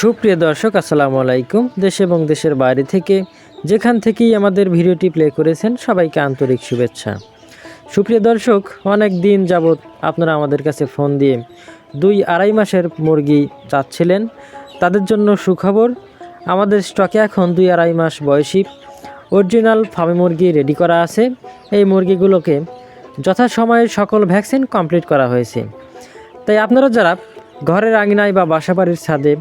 সুপ্রিয় দর্শক, আসসালামু আলাইকুম। দেশ এবং দেশের বাইরে থেকে যেখান থেকেই আমাদের ভিডিওটি প্লে করেছেন, সবাইকে আন্তরিক শুভেচ্ছা। সুপ্রিয় দর্শক, অনেক দিন যাবৎ আপনারা আমাদের কাছে ফোন দিয়ে দুই আড়াই মাসের মুরগি চাচ্ছিলেন। তাদের জন্য সুখবর, আমাদের স্টকে এখন দুই আড়াই মাস বয়সী অরিজিনাল ফার্মি মুরগি রেডি করা আছে। এই মুরগিগুলোকে যথাসময়ে সকল ভ্যাকসিন কমপ্লিট করা হয়েছে। তাই আপনারা যারা ঘরের আঙিনায় বা বাসাবাড়ির ছাদে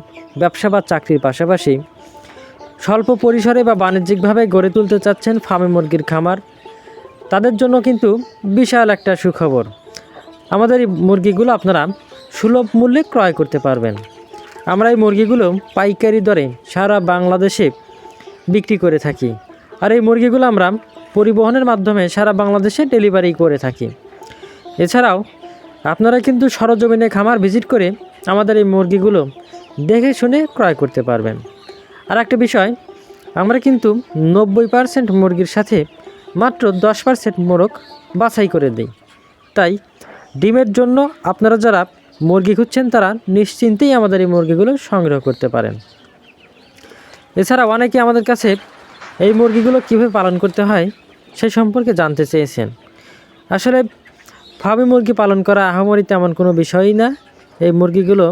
ব্যবসা বা চাকরির পাশাপাশি স্বল্প পরিসরে বা বাণিজ্যিকভাবে গড়ে তুলতে চাচ্ছেন ফার্মে মুরগির খামার, তাদের জন্য কিন্তু বিশাল একটা সুখবর। আমাদের এই মুরগিগুলো আপনারা সুলভ মূল্যে ক্রয় করতে পারবেন। আমরা এই মুরগিগুলো পাইকারি দরে সারা বাংলাদেশে বিক্রি করে থাকি। আর এই মুরগিগুলো আমরা পরিবহনের মাধ্যমে সারা বাংলাদেশে ডেলিভারি করে থাকি। এছাড়াও আপনারা কিন্তু সরজমিনে খামার ভিজিট করে আমাদের এই মুরগিগুলো দেখে শুনে ক্রয় করতে পারবেন। আর একটা বিষয়, আমরা কিন্তু নব্বই পার্সেন্ট মুরগির সাথে মাত্র দশ পার্সেন্ট মোরগ বাছাই করে দিই। তাই ডিমের জন্য আপনারা যারা মুরগি খুঁজছেন, তারা নিশ্চিন্তেই আমাদের এই মুরগিগুলো সংগ্রহ করতে পারেন। এছাড়া অনেকে আমাদের কাছে এই মুরগিগুলো কীভাবে পালন করতে হয় সে সম্পর্কে জানতে চেয়েছেন। আসলে ফার্মি মুরগি পালন করা আহামরি তেমন কোনো বিষয়ই না। এই মুরগিগুলো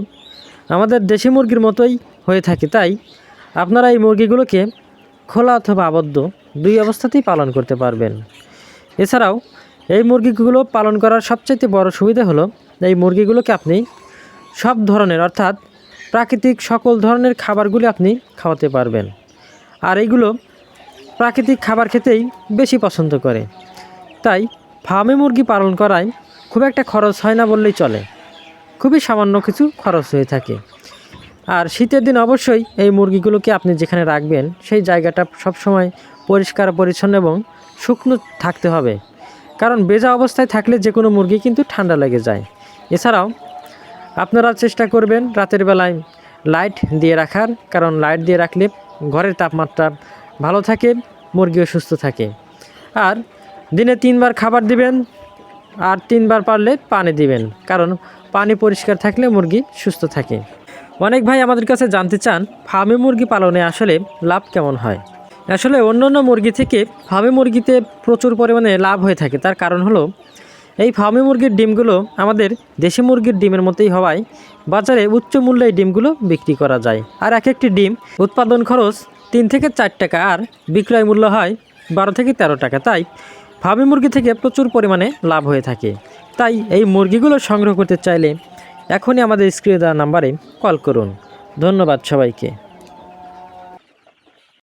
আমাদের দেশি মুরগির মতোই হয়ে থাকে, তাই আপনারা এই মুরগিগুলোকে খোলা অথবা আবদ্ধ দুই অবস্থাতেই পালন করতে পারবেন। এছাড়াও এই মুরগিগুলো পালন করার সবচেয়ে বড় সুবিধা হলো এই মুরগিগুলোকে আপনি সব ধরনের অর্থাৎ প্রাকৃতিক সকল ধরনের খাবারগুলি আপনি খাওয়াতে পারবেন। আর এইগুলো প্রাকৃতিক খাবার খেতেই বেশি পছন্দ করে। তাই ফার্মে মুরগি পালন করায় খুব একটা খরচ হয় না বললেই চলে। খুবই সামান্য কিছু খরচ হয়ে থাকে। আর শীতের দিন অবশ্যই এই মুরগিগুলোকে আপনি যেখানে রাখবেন, সেই জায়গাটা সবসময় পরিষ্কার, পরিচ্ছন্ন এবং শুকনো থাকতে হবে। কারণ বেজা অবস্থায় থাকলে যে কোনো মুরগি কিন্তু ঠান্ডা লেগে যায়। এছাড়াও আপনারা চেষ্টা করবেন রাতের বেলায় লাইট দিয়ে রাখার। কারণ লাইট দিয়ে রাখলে ঘরের তাপমাত্রা ভালো থাকে, মুরগিও সুস্থ থাকে। আর দিনে তিনবার খাবার দিবেন, আর তিনবার পারলে পানি দিবেন, কারণ পানি পরিষ্কার থাকলে মুরগি সুস্থ থাকে। অনেক ভাই আমাদের কাছে জানতে চান, ফার্মে মুরগি পালনে আসলে লাভ কেমন হয়? আসলে অন্য অন্য মুরগি থেকে ফার্মে মুরগিতে প্রচুর পরিমাণে লাভ হয়ে থাকে। তার কারণ হলো, এই ফার্মে মুরগির ডিমগুলো আমাদের দেশি মুরগির ডিমের মতোই হওয়ায় বাজারে উচ্চ মূল্যে ডিমগুলো বিক্রি করা যায়। আর এক একটি ডিম উৎপাদন খরচ তিন থেকে চার টাকা আর বিক্রয় মূল্য হয় বারো থেকে তেরো টাকা। তাই ফার্মি মুরগি থেকে প্রচুর পরিমাণে লাভ হয়ে থাকে। তাই এই মুরগিগুলো সংগ্রহ করতে চাইলে এখনই আমাদের স্ক্রিনে দেওয়া নাম্বারে কল করুন। ধন্যবাদ সবাইকে।